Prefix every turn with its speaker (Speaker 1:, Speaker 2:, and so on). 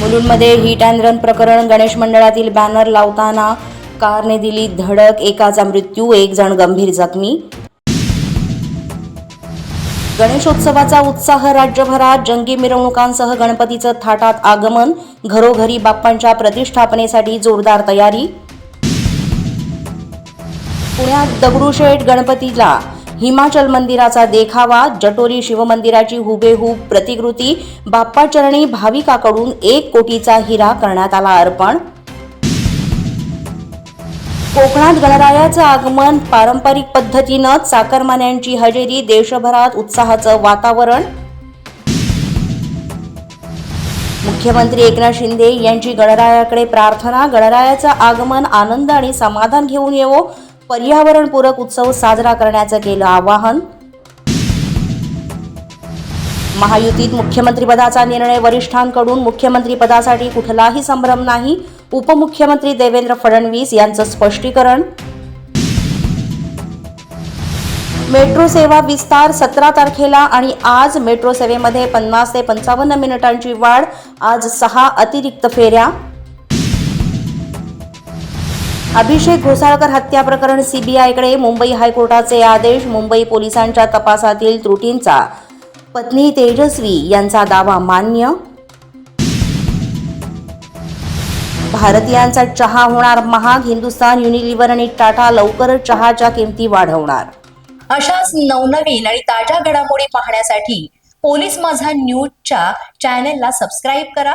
Speaker 1: मुलुंडमध्ये hit and run प्रकरण गणेश मंडळातील banner लावताना कारने दिली धडक एकाचा मृत्यू एक जण गंभीर जखमी. गणेशोत्सवाचा उत्साह राज्यभरात जंगी मिरवणुकांसह गणपतीचं थाटात आगमन घरोघरी बाप्पांच्या प्रतिष्ठापनेसाठी जोरदार तयारी. पुण्यात दगडूशेठ गणपतीला हिमाचल मंदिराचा देखावा जटोरी शिवमंदिराची हुबेहूब प्रतिकृती बाप्पाचरणी भाविकाकडून एक कोटीचा हिरा करण्यात आला अर्पण. कोकणात गणरायाचं आगमन पारंपरिक पद्धतीनं चाकरमान्यांची हजेरी देशभरात उत्साहाचं वातावरण. मुख्यमंत्री एकनाथ शिंदे यांची गणरायाकडे प्रार्थना गणरायाचं आगमन आनंद आणि समाधान घेऊन येवो पर्यावरणपूरक उत्सव साजरा करण्याचं केलं आवाहन. महायुतीत मुख्यमंत्रीपदाचा निर्णय वरिष्ठांकडून. मुख्यमंत्रीपदासाठी कुठलाही संभ्रम नाही. उपमुख्यमंत्री देवेंद्र फडणवीस यांचं स्पष्टीकरण. मेट्रो सेवा विस्तार सतरा तारखेला आणि आज मेट्रो सेवेमध्ये पन्नास ते पंचावन्न मिनिटांची वाढ. आज सहा अतिरिक्त फेऱ्या. अभिषेक घोसाळकर हत्या प्रकरण सीबीआयकडे. मुंबई हायकोर्टाचे आदेश मुंबई पोलिसांच्या तपासातील त्रुटींचा. पत्नी तेजस्वी यांचा दावा मान्य. भारतीयांचा चहा होणार महाग हिंदुस्तान युनिलिव्हर आणि टाटा लवकरच चहाच्या किमती वाढवणार.
Speaker 2: अशाच नवनवीन आणि ताज्या घडामोडी पाहण्यासाठी पोलीस माझा न्यूजच्या चॅनेलला सबस्क्राईब करा.